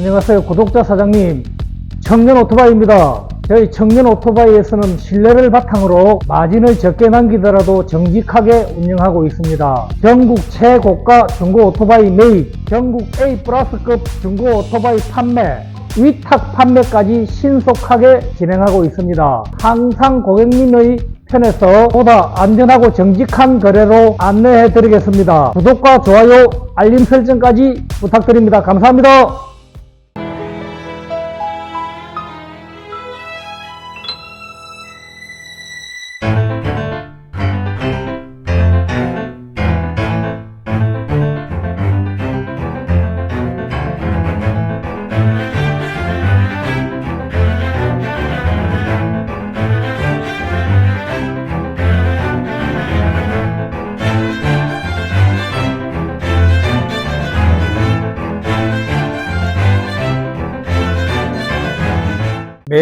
안녕하세요. 구독자 사장님. 청년 오토바이입니다. 저희 청년 오토바이에서는 신뢰를 바탕으로 마진을 적게 남기더라도 정직하게 운영하고 있습니다. 전국 최고가 중고 오토바이 매입 전국 A 플러스급 중고 오토바이 판매 위탁 판매까지 신속하게 진행하고 있습니다. 항상 고객님의 편에서 보다 안전하고 정직한 거래로 안내해 드리겠습니다. 구독과 좋아요 알림 설정까지 부탁드립니다. 감사합니다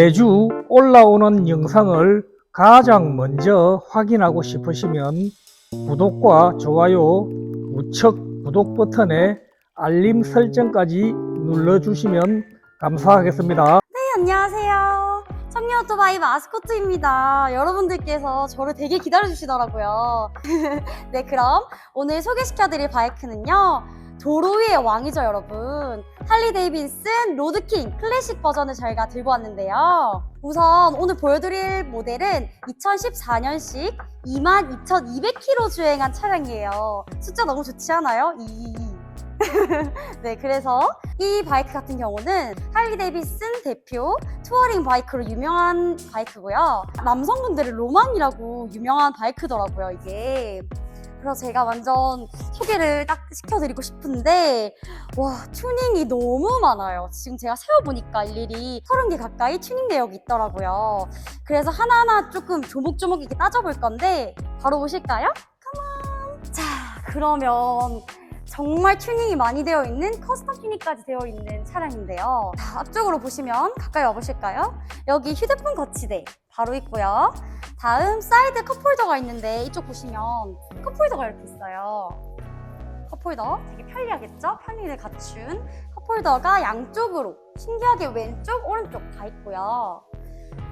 매주 올라오는 영상을 가장 먼저 확인하고 싶으시면 구독과 좋아요, 우측 구독 버튼에 알림 설정까지 눌러주시면 감사하겠습니다. 네, 안녕하세요. 청년 오토바이 마스코트입니다. 여러분들께서 저를 되게 기다려주시더라고요. 네, 그럼 오늘 소개시켜드릴 바이크는요. 도로 위의 왕이죠, 여러분. 할리 데이빈슨 로드킹 클래식 버전을 저희가 들고 왔는데요. 우선 오늘 보여드릴 모델은 2014년식 22,200km 주행한 차량이에요. 숫자 너무 좋지 않아요? 222. 네, 그래서 이 바이크 같은 경우는 할리 데이비슨 대표 투어링 바이크로 유명한 바이크고요. 남성분들의 로망이라고 유명한 바이크더라고요, 이게. 그래서 제가 완전 소개를 딱 시켜드리고 싶은데, 와, 튜닝이 너무 많아요. 지금 제가 세어보니까 일일이 30개 가까이 튜닝 내역이 있더라고요. 그래서 하나하나 조금 조목조목 이렇게 따져볼 건데, 바로 보실까요? 컴온! 자, 그러면 정말 튜닝이 많이 되어 있는 커스텀 튜닝까지 되어 있는 차량인데요. 자, 앞쪽으로 보시면 가까이 와보실까요? 여기 휴대폰 거치대 바로 있고요. 다음 사이드 컵홀더가 있는데 이쪽 보시면 컵홀더가 이렇게 있어요. 컵홀더 되게 편리하겠죠? 편리를 갖춘 컵홀더가 양쪽으로 신기하게 왼쪽 오른쪽 다 있고요.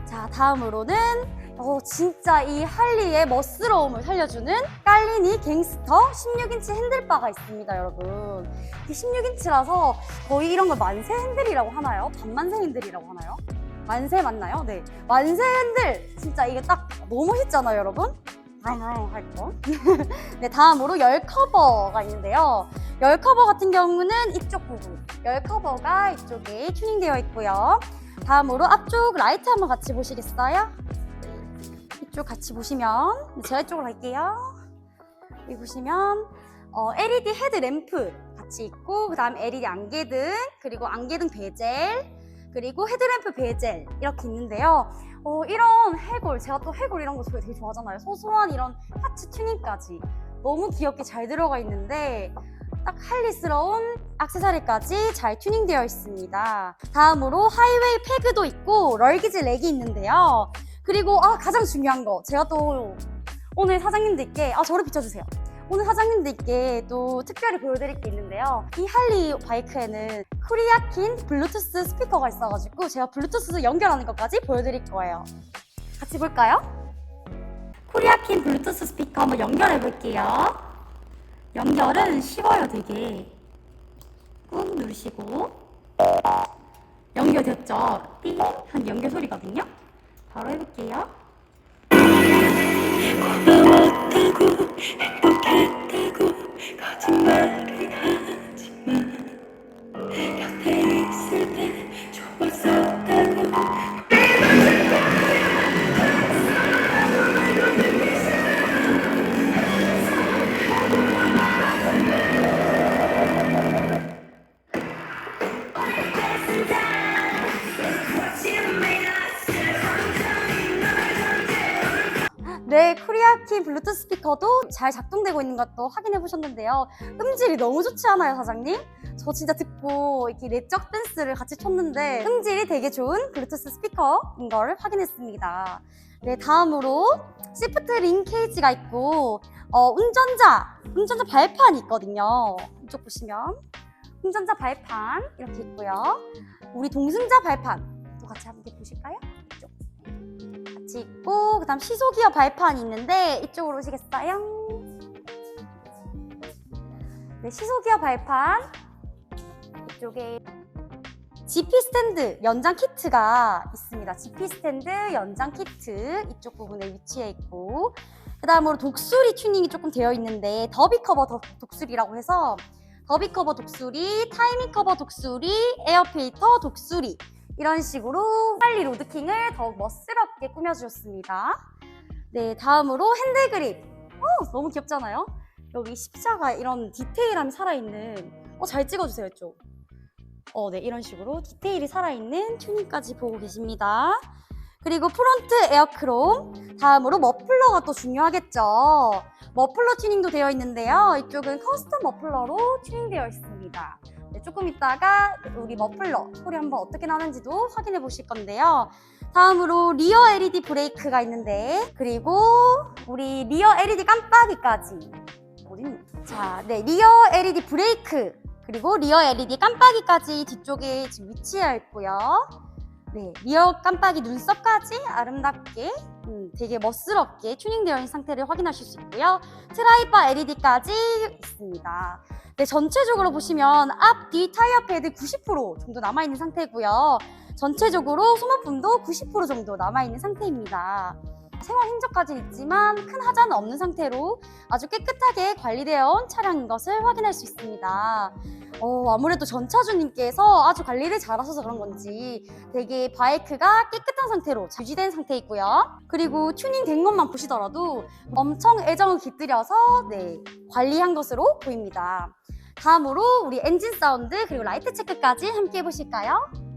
자 다음으로는 어, 진짜 이 할리의 멋스러움을 살려주는 깔리니 갱스터 16인치 핸들바가 있습니다, 여러분. 이 16인치라서 거의 이런 걸 만세 핸들이라고 하나요? 반만세 핸들이라고 하나요? 만세 맞나요? 네. 만세 핸들! 진짜 이게 딱 너무 멋있잖아요, 여러분? 할 거. 네, 다음으로 열 커버가 있는데요. 열 커버 같은 경우는 이쪽 부분. 열 커버가 이쪽에 튜닝되어 있고요. 다음으로 앞쪽 라이트 한번 같이 보시겠어요? 이쪽 같이 보시면 제가 이쪽으로 갈게요. 여기 보시면 어, LED 헤드 램프 같이 있고 그 다음 LED 안개등 그리고 안개등 베젤 그리고 헤드램프 베젤 이렇게 있는데요. 어, 이런 해골 제가 또 해골 이런 거 되게 좋아하잖아요. 소소한 이런 파츠 튜닝까지 너무 귀엽게 잘 들어가 있는데 딱 할리스러운 액세서리까지 잘 튜닝되어 있습니다. 다음으로 하이웨이 패그도 있고 럴기지 렉이 있는데요. 그리고 아 가장 중요한 거 제가 또 오늘 사장님들께 아 저를 비춰주세요. 오늘 사장님들께 또 특별히 보여드릴 게 있는데요. 이 할리 바이크에는 코리아킨 블루투스 스피커가 있어가지고 제가 블루투스 연결하는 것까지 보여드릴 거예요. 같이 볼까요? 코리아킨 블루투스 스피커 한번 연결해 볼게요. 연결은 쉬워요, 되게. 꾹 누르시고. 연결됐죠? 띵! 한 연결 소리거든요? 바로 해볼게요. 네, 스 스피커도 잘 작동되고 있는 것도 확인해 보셨는데요. 음질이 너무 좋지 않아요, 사장님? 저 진짜 듣고 이렇게 내적 댄스를 같이 췄는데 음질이 되게 좋은 블루투스 스피커인 걸 확인했습니다. 네, 다음으로 시프트 링 케이지가 있고 어, 운전자, 운전자 발판이 있거든요. 이쪽 보시면 흥전자 발판 이렇게 있고요. 우리 동승자 발판 또 같이 함께 보실까요? 같이 있고 그다음 시소기어 발판이 있는데 이쪽으로 오시겠어요? 네, 시소기어 발판 이쪽에 GP 스탠드 연장 키트가 있습니다. GP 스탠드 연장 키트 이쪽 부분에 위치해 있고 그 다음으로 독수리 튜닝이 조금 되어 있는데 더비 커버 더- 독수리라고 해서 더비 커버 독수리, 타이밍 커버 독수리, 에어필터 독수리 이런 식으로 할리 로드킹을 더욱 멋스럽게 꾸며주셨습니다. 네, 다음으로 핸들 그립. 어, 너무 귀엽잖아요? 여기 십자가 이런 디테일함이 살아있는 어, 잘 찍어주세요, 이쪽. 어, 네, 이런 식으로 디테일이 살아있는 튜닝까지 보고 계십니다. 그리고 프론트 에어크롬, 다음으로 머플러가 또 중요하겠죠. 머플러 튜닝도 되어 있는데요. 이쪽은 커스텀 머플러로 튜닝되어 있습니다. 네, 조금 있다가 우리 머플러 소리 한번 어떻게 나는지도 확인해 보실 건데요. 다음으로 리어 LED 브레이크가 있는데 그리고 우리 리어 LED 깜빡이까지? 자, 네, 리어 LED 브레이크 그리고 리어 LED 깜빡이까지 뒤쪽에 지금 위치해 있고요. 네, 리어 깜빡이 눈썹까지 아름답게 음, 되게 멋스럽게 튜닝되어 있는 상태를 확인하실 수 있고요. 트라이바 LED까지 있습니다. 네, 전체적으로 보시면 앞, 뒤 타이어 패드 90% 정도 남아있는 상태고요. 전체적으로 소모품도 90% 정도 남아있는 상태입니다. 생활 흔적까지 있지만 큰 하자는 없는 상태로 아주 깨끗하게 관리되어 온 차량인 것을 확인할 수 있습니다. 어, 아무래도 전차주님께서 아주 관리를 잘하셔서 그런 건지 되게 바이크가 깨끗한 상태로 유지된 상태이고요. 그리고 튜닝 된 것만 보시더라도 엄청 애정을 깃들여서 네, 관리한 것으로 보입니다. 다음으로 우리 엔진 사운드 그리고 라이트 체크까지 함께 해보실까요?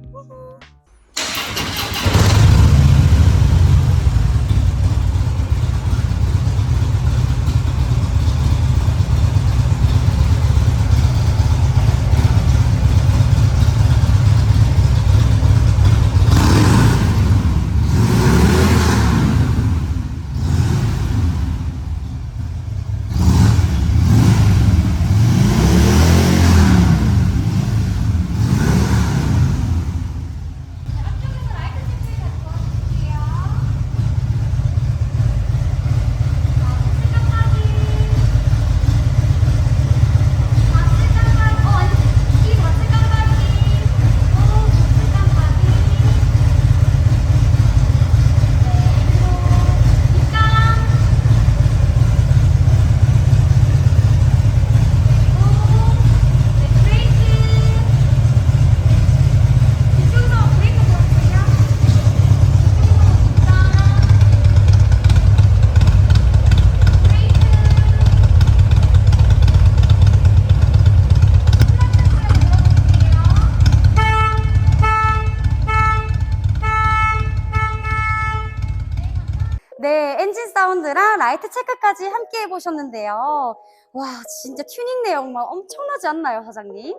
네, 엔진 사운드랑 라이트 체크까지 함께 해보셨는데요. 와, 진짜 튜닝 내용만 엄청나지 않나요, 사장님?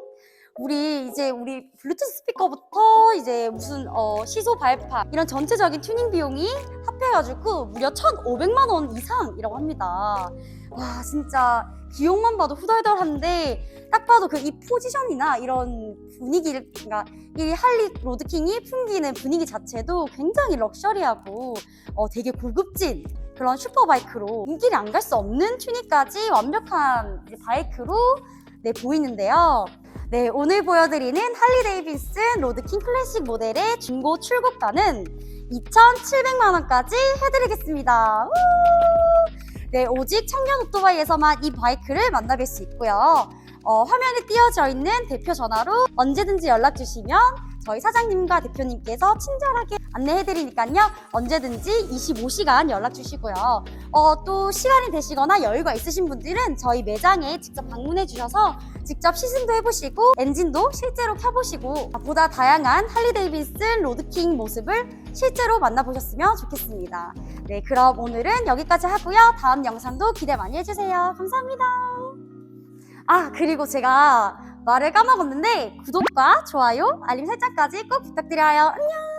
우리 이제 우리 블루투스 스피커부터 이제 무슨 어, 시소 발판 이런 전체적인 튜닝 비용이 합해가지고 무려 1,500만 원 이상이라고 합니다. 와, 진짜 비용만 봐도 후덜덜한데 딱 봐도 그 이 포지션이나 이런 분위기를 그러니까 이 할리 로드킹이 풍기는 분위기 자체도 굉장히 럭셔리하고 어, 되게 고급진 그런 슈퍼바이크로 눈길이 안갈 수 없는 튜닝까지 완벽한 바이크로 네, 보이는데요. 네, 오늘 보여드리는 할리 데이비슨 로드킹 클래식 모델의 중고 출고가는 2,700만 원까지 해드리겠습니다. 우! 네, 오직 청년 오토바이에서만 이 바이크를 만나뵐 수 있고요. 어, 화면에 띄어져 있는 대표 전화로 언제든지 연락 주시면 저희 사장님과 대표님께서 친절하게 안내해드리니까요. 언제든지 25시간 연락 주시고요. 어, 또 시간이 되시거나 여유가 있으신 분들은 저희 매장에 직접 방문해 주셔서 직접 시승도 해보시고 엔진도 실제로 켜보시고 보다 다양한 할리 데이비슨 로드킹 모습을 실제로 만나보셨으면 좋겠습니다. 네, 그럼 오늘은 여기까지 하고요. 다음 영상도 기대 많이 해주세요. 감사합니다. 아, 그리고 제가 말을 까먹었는데 구독과 좋아요, 알림 설정까지 꼭 부탁드려요. 안녕!